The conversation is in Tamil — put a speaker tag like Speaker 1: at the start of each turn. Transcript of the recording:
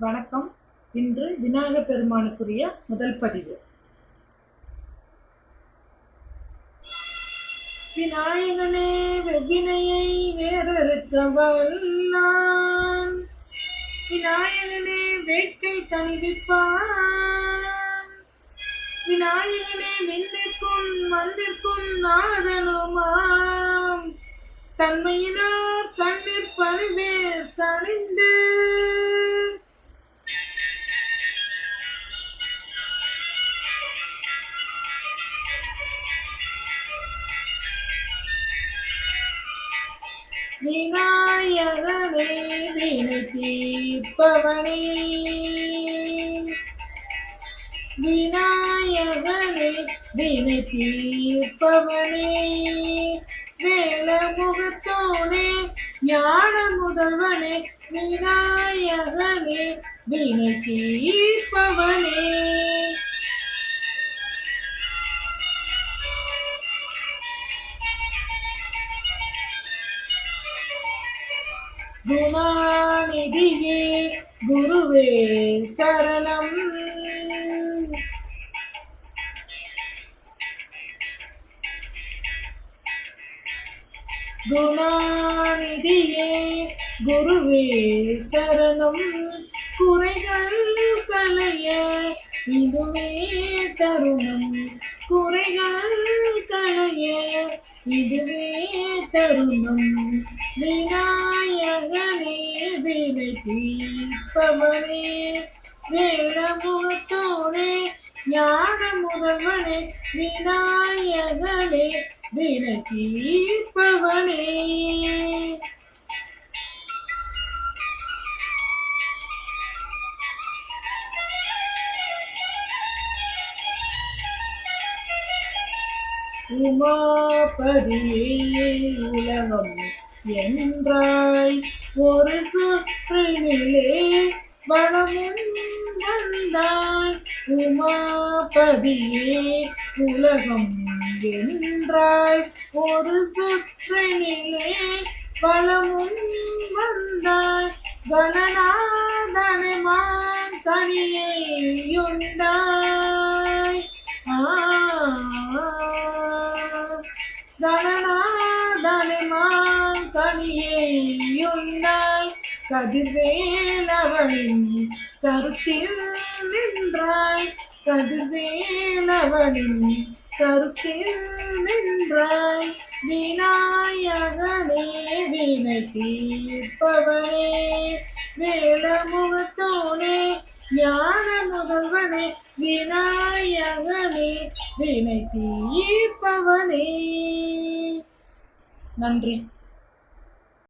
Speaker 1: வணக்கம். இன்று விநாயகப் பெருமானுக்குரிய முதல் பதிவு. விநாயகனே வெவ்வினையை வேறறுக்க வல்லான் விநாயகனே வேட்கை தணிவிப்பான். விநாயகனே விண்ணிற்கும் மண்ணிற்கும் நாதனுமாம். தன்மையினால் கண்ணிற் தணிந்து விநாயகனே வினை தீர்ப்பவனே விநாயகனே வினை தீர்ப்பவனே வேலமுகத்தோனே ஞான முதல்வனே விநாயகனே வினை தீர்ப்பவனே குணாநிதியே குருவே சரணம். குணாநிதியே குருவே சரணம். குறைகள் களைய இதுவே தருணம். குறைகள் களைய இதுவே தருணம். வினா வினை தீர்ப்பவனே வேலமுகத்தோனே ஞான முதல்வனே விநாயகனே வினை தீர்ப்பவனே உமாபதியே உலகம் என்றாய் ஒரு சு வளமும் வந்தாய் உமாபதியே உலகம் என்றாய் ஒரு சுற்றினிலே வளமும் வந்தாய் கணநாதனமான் கனியையுண்டாய் ஆ கணநாதனமான் கதிர்வேலவனின் கருத்தில் நின்றாய். கதிர்வேலவனின் கருத்தில் நின்றாய். விநாயகனே வினை தீர்ப்பவனே வேலமுகத்தோனே ஞான முதல்வனே விநாயகனே வினை தீர்ப்பவனே. நன்றி.